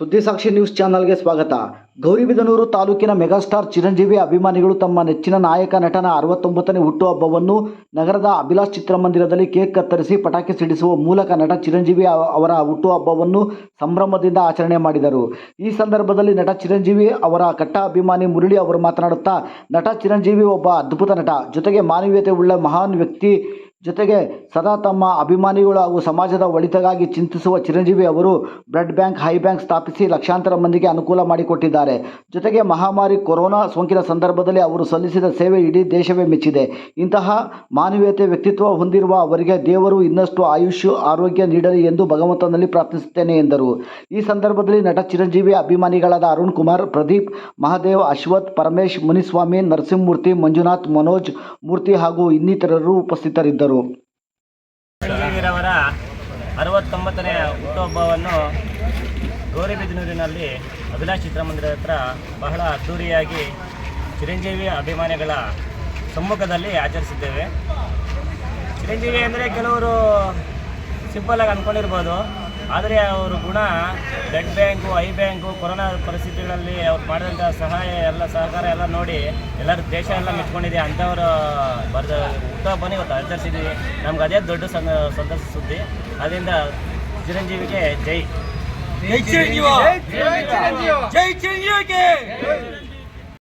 ಸುದ್ದಿಸಾಕ್ಷಿ news ಚಾನಲ್ಗೆ ಸ್ವಾಗತ. ಗೌರಿಬಿದನೂರು ತಾಲೂಕಿನ ಮೆಗಾಸ್ಟಾರ್ ಚಿರಂಜೀವಿ ಅಭಿಮಾನಿಗಳು ತಮ್ಮ ನೆಚ್ಚಿನ ನಾಯಕ ನಟನ ಅರವತ್ತೊಂಬತ್ತನೇ ಹುಟ್ಟುಹಬ್ಬವನ್ನು ನಗರದ ಅಭಿಲಾಷ್ ಚಿತ್ರಮಂದಿರದಲ್ಲಿ ಕೇಕ್ ಕತ್ತರಿಸಿ ಪಟಾಕಿ ಸಿಡಿಸುವ ಮೂಲಕ ನಟ ಚಿರಂಜೀವಿ ಅವ- ಅವರ ಹುಟ್ಟುಹಬ್ಬವನ್ನು ಸಂಭ್ರಮದಿಂದ ಆಚರಣೆ ಮಾಡಿದರು. ಈ ಸಂದರ್ಭದಲ್ಲಿ ನಟ ಚಿರಂಜೀವಿ ಅವರ ಕಟ್ಟ ಅಭಿಮಾನಿ ಮುರಳಿ ಅವರು ಮಾತನಾಡುತ್ತಾ, ನಟ ಚಿರಂಜೀವಿ ಒಬ್ಬ ಅದ್ಭುತ ನಟ. ಜೊತೆಗೆ ಮಾನವೀಯತೆ ಉಳ್ಳ ಮಹಾನ್ ವ್ಯಕ್ತಿ ಜೊತೆಗೆ ಸದಾ ತಮ್ಮ ಅಭಿಮಾನಿಗಳು ಹಾಗೂ ಸಮಾಜದ ಒಳಿತಿಗಾಗಿ ಚಿಂತಿಸುವ ಚಿರಂಜೀವಿ ಅವರು ಬ್ಲಡ್ ಬ್ಯಾಂಕ್, ಹೈ ಬ್ಯಾಂಕ್ ಸ್ಥಾಪಿಸಿ ಲಕ್ಷಾಂತರ ಮಂದಿಗೆ ಅನುಕೂಲ ಮಾಡಿಕೊಟ್ಟಿದ್ದಾರೆ. ಜೊತೆಗೆ ಮಹಾಮಾರಿ ಕೊರೋನಾ ಸೋಂಕಿನ ಸಂದರ್ಭದಲ್ಲಿ ಅವರು ಸಲ್ಲಿಸಿದ ಸೇವೆ ಇಡೀ ದೇಶವೇ ಮೆಚ್ಚಿದೆ. ಇಂತಹ ಮಾನವೀಯತೆ ವ್ಯಕ್ತಿತ್ವ ಹೊಂದಿರುವ ಅವರಿಗೆ ದೇವರು ಇನ್ನಷ್ಟು ಆಯುಷ್ಯ ಆರೋಗ್ಯ ನೀಡಲಿ ಎಂದು ಭಗವಂತನಲ್ಲಿ ಪ್ರಾರ್ಥಿಸುತ್ತೇನೆ ಎಂದರು. ಈ ಸಂದರ್ಭದಲ್ಲಿ ನಟ ಚಿರಂಜೀವಿ, ಅಭಿಮಾನಿಗಳಾದ ಅರುಣ್ ಕುಮಾರ್, ಪ್ರದೀಪ್ ಮಹಾದೇವ್, ಅಶ್ವಥ್, ಪರಮೇಶ್, ಮುನಿಸ್ವಾಮಿ, ನರಸಿಂಹಮೂರ್ತಿ, ಮಂಜುನಾಥ್, ಮನೋಜ್ ಮೂರ್ತಿ ಹಾಗೂ ಇನ್ನಿತರರು ಉಪಸ್ಥಿತರಿದ್ದರು. ಚಿರಂಜೀವಿರವರ ಅರವತ್ತೊಂಬತ್ತನೇ ಹುಟ್ಟುಹಬ್ಬವನ್ನು ಗೌರಿಬಿದನೂರಿನಲ್ಲಿ ಅಭಿಲಾಷ್ ಚಿತ್ರಮಂದಿರದ ಹತ್ರ ಬಹಳ ಅದ್ಧೂರಿಯಾಗಿ ಚಿರಂಜೀವಿ ಅಭಿಮಾನಿಗಳ ಸಮ್ಮುಖದಲ್ಲಿ ಆಚರಿಸಿದ್ದೇವೆ. ಚಿರಂಜೀವಿ ಅಂದರೆ ಕೆಲವರು ಸಿಂಪಲ್ಲಾಗಿ ಅಂದ್ಕೊಂಡಿರ್ಬೋದು ಆದರೆ ಅವರ ಗುಣ blood bank, eye bank, corona ಪರಿಸ್ಥಿತಿಗಳಲ್ಲಿ ಅವ್ರು ಮಾಡಿದಂಥ ಸಹಾಯ ಎಲ್ಲ ಸಹಕಾರ ಎಲ್ಲ ನೋಡಿ ಎಲ್ಲರೂ ದೇಶ ಎಲ್ಲ ಮೆಚ್ಕೊಂಡಿದೆ ಅಂಥವರು ಬರೆದ ಹುಟ್ಟುಹಬ್ಬನ ಇವತ್ತು ಆಚರಿಸಿದ್ದೀವಿ ನಮ್ಗೆ ಅದೇ ದೊಡ್ಡ ಸಂದ ಸಂತಸ ಸುದ್ದಿ. ಅದರಿಂದ ಚಿರಂಜೀವಿಗೆ ಜೈ. ಜೈ ಚಿರಂಜೀವ. ಜೈ ಚಿರಂಜೀವಿಗೆ